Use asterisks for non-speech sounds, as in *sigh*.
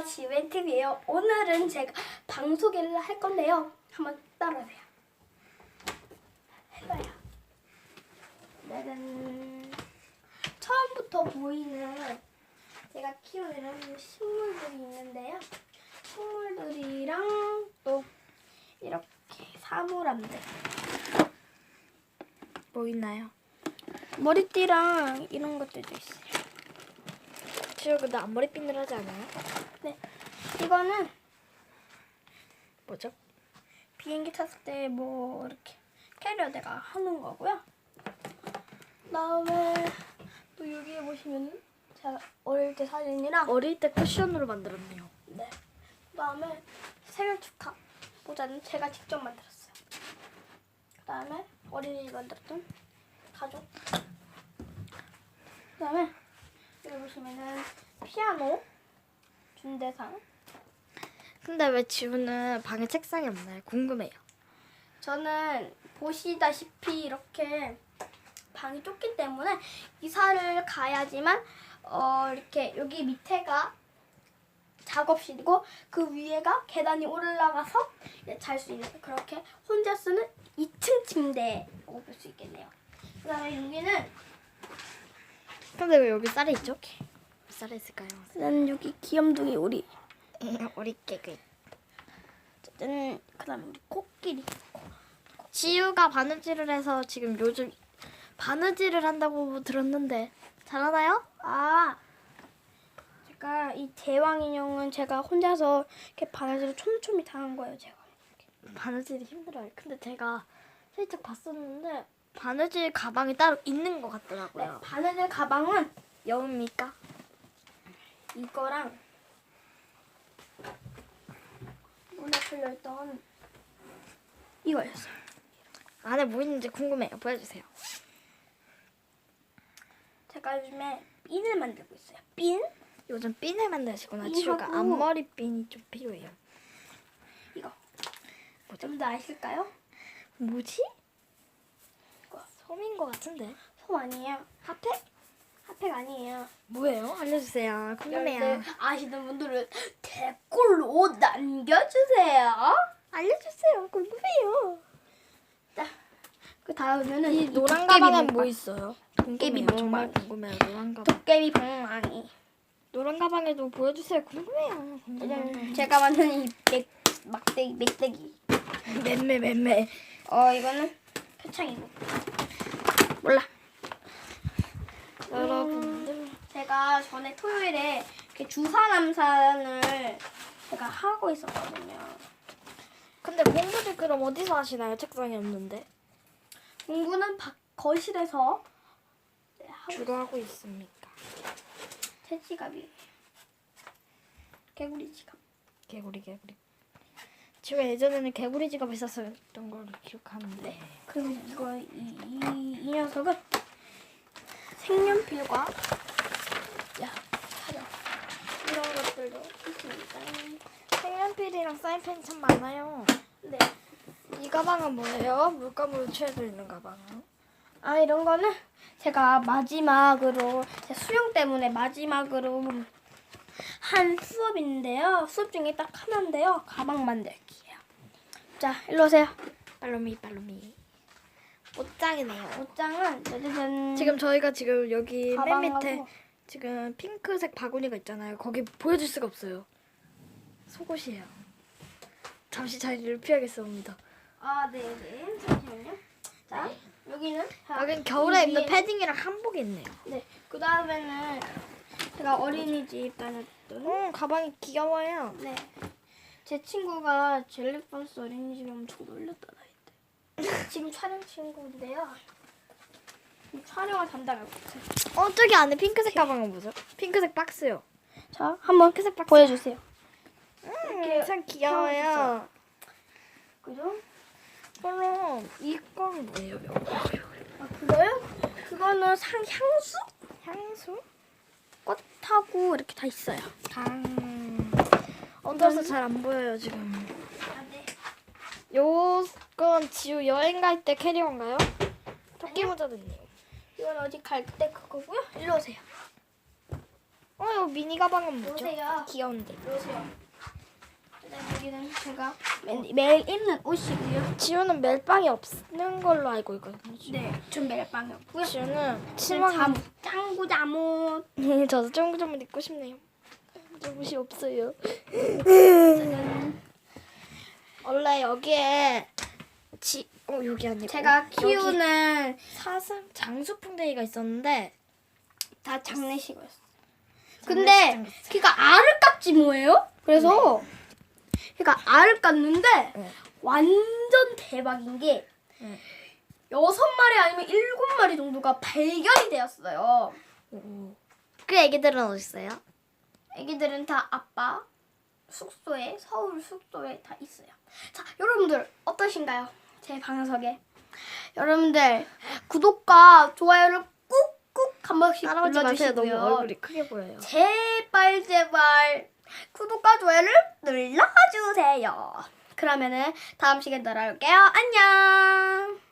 지웬TV예요. 오늘은 제가 방 소개를 할 건데요. 한번 따라오세요. 해봐요. 오늘은 처음부터 보이는 제가 키우는 식물들이 있는데요. 식물들이랑 또 이렇게 사물함들. 뭐 있나요? 머리띠랑 이런 것들도 있어요. 지우 근데 앞머리 핀을 하지 않아요? 네. 이거는 뭐죠? 비행기 탔을 때 뭐 이렇게 캐리어 내가 하는 거고요. 그다음에 또 여기에 보시면은 제가 어릴 때 사진이랑 어릴 때 쿠션으로 만들었네요. 네. 그다음에 생일 축하 모자는 제가 직접 만들었어요. 그다음에 어린이 만들었던 가족. 그다음에 보시면은 피아노 준대상. 근데 왜 지우는 방에 책상이 없나요? 궁금해요. 저는 보시다시피 이렇게 방이 좁기 때문에 이사를 가야지만 어 이렇게 여기 밑에가 작업실이고 그 위에가 계단이 올라가서 잘 수 있는 그렇게 혼자 쓰는 2층 침대라고 볼 수 있겠네요. 그다음에 여기는 근데 왜 여기 쌀이 있죠? 쌀 이 있을까요? 난 여기 귀염둥이 우리 *laughs* 우리 깨끗. 짠 그다음에 우리 코끼리 지우가 바느질을 해서 지금 요즘 바느질을 한다고 들었는데 잘하나요? 아, 제가 이 대왕 인형은 제가 혼자서 이렇게 바느질을 촘촘히 다 한 거예요, 제가. 바느질이 힘들어요. 근데 제가 살짝 봤었는데 바느질 가방이 따로 있는 것 네, 같더라고요. 바느질 가방은 여우입니까? 이거랑 문에 걸려있던 이거였어요. 안에 뭐 있는지 궁금해요. 보여주세요. 제가 요즘에 핀을 만들고 있어요. 핀? 요즘 핀을 만드시구나. 지우가 앞머리 핀이 좀 필요해요. 이거. 좀 더 아실까요? 뭐지? 이거. 솜인 것 같은데. 솜 아니에요. 핫팩? 핫팩 아니에요. 뭐예요? 알려주세요. 궁금해요. 여러분들 아시는 분들은 댓글로 남겨주세요. 알려주세요. 궁금해요. 그 다음에는 이 노란 가방엔. 뭐 있어요? 도깨비 궁금해요. 정말. 궁금해요. 노란 가방. 도깨비 방망이. 노란 가방에도 보여주세요. 궁금해요. 짜잔. 제가 만든 이 맥, 막대기, 맥대기. 맴매 맴매. 어, 이거는 표창이고. 몰라. 여러분들. 제가 전에 토요일에 이렇게 주사 남산을 제가 하고 있었거든요. 근데 공부를 그럼 어디서 하시나요? 책상이 없는데. 공부는 밖 거실에서 네, 하고 주로 하고 있습니까? 제 지갑이 개구리 지갑. 개구리 개구리. 제가 예전에는 개구리 지갑 있었던 걸 기억하는데. 그리고 이거 이, 이, 이 녀석은 색연필과 야 촬영 이런 것들도 있습니다. 색연필이랑 사인펜이 참 많아요. 네. 이 가방은 뭐예요? 물감으로 칠해져 있는 가방. 아 이런 거는 제가 마지막으로 제 수영 때문에 마지막으로 한 수업인데요. 수업 중에 딱 하나인데요. 가방 만들기예요. 자, 일로 오세요. 빨로미 빨로미. 옷장이네요. 옷장은 짜자잔. 지금 저희가 지금 여기 맨 가방하고 밑에 지금 핑크색 바구니가 있잖아요. 거기 보여줄 수가 없어요. 속옷이에요. 잠시 자리를 피하겠습니다. 아, 네, 네. 잠시만요. 자, 여기는 자, 여긴 겨울에 이 입는 패딩이랑 한복이 있네요. 네. 그 다음에는 제가 어린이집 다녔던 음, 가방이 귀여워요. 네. 제 친구가 젤리버스 어린이집에 엄청 아이들. 지금 촬영 친구인데요. 이 촬영을 담당하고 있어요. 어, 저기 안에 핑크색 가방은 뭐죠? 핑크색 박스요. 자, 한번 핑크색 박스. 보여주세요. 음, 참 귀여워요. 그죠? 그럼 이건 뭐예요? 아, 그거요? 그거는 상 향수? 향수? 꽃하고 이렇게 다 있어요. 당. 어두워서 잘 안 보여요 지금. 아, 네. 요건 지우 여행 갈 때 캐리어인가요? 토끼 모자도 있네요. 이건 어디 갈 때 그거고요. 일로 오세요. 어, 이 미니 가방은 뭐죠? 보세요. 귀여운데. 보세요. 일단 여기는 제가 매, 매일 입는 옷이고요. 지우는 멜빵이 없는 걸로 알고 있거든요. 네, 전 매일 빵이 없고요. 지우는 치마 잠, 짱구 잠옷. 저도 쫑쫑 입고 싶네요. 잠옷이 없어요. *laughs* 원래 여기에 지, 어 여기 아니고 제가 키우는 사슴 장수풍뎅이가 있었는데 다 장례식이었어. 장례식 근데 걔가 알을 깠지 뭐예요? 그래서 걔가 알을 깠는데 네. 완전 대박인 게 네. 여섯 마리 아니면 일곱 마리 정도가 발견이 되었어요. 그 애기들은 어디 있어요? 애기들은 다 아빠 숙소에 서울 숙소에 다 있어요. 자, 여러분들 어떠신가요? 제 방석에 여러분들 구독과 좋아요를 꾹꾹 한 번씩. 눌러주시고요. 얼굴이 크게 보여요. 제발 제발 구독과 좋아요를 눌러주세요. 그러면은 다음 시간에 돌아올게요. 안녕.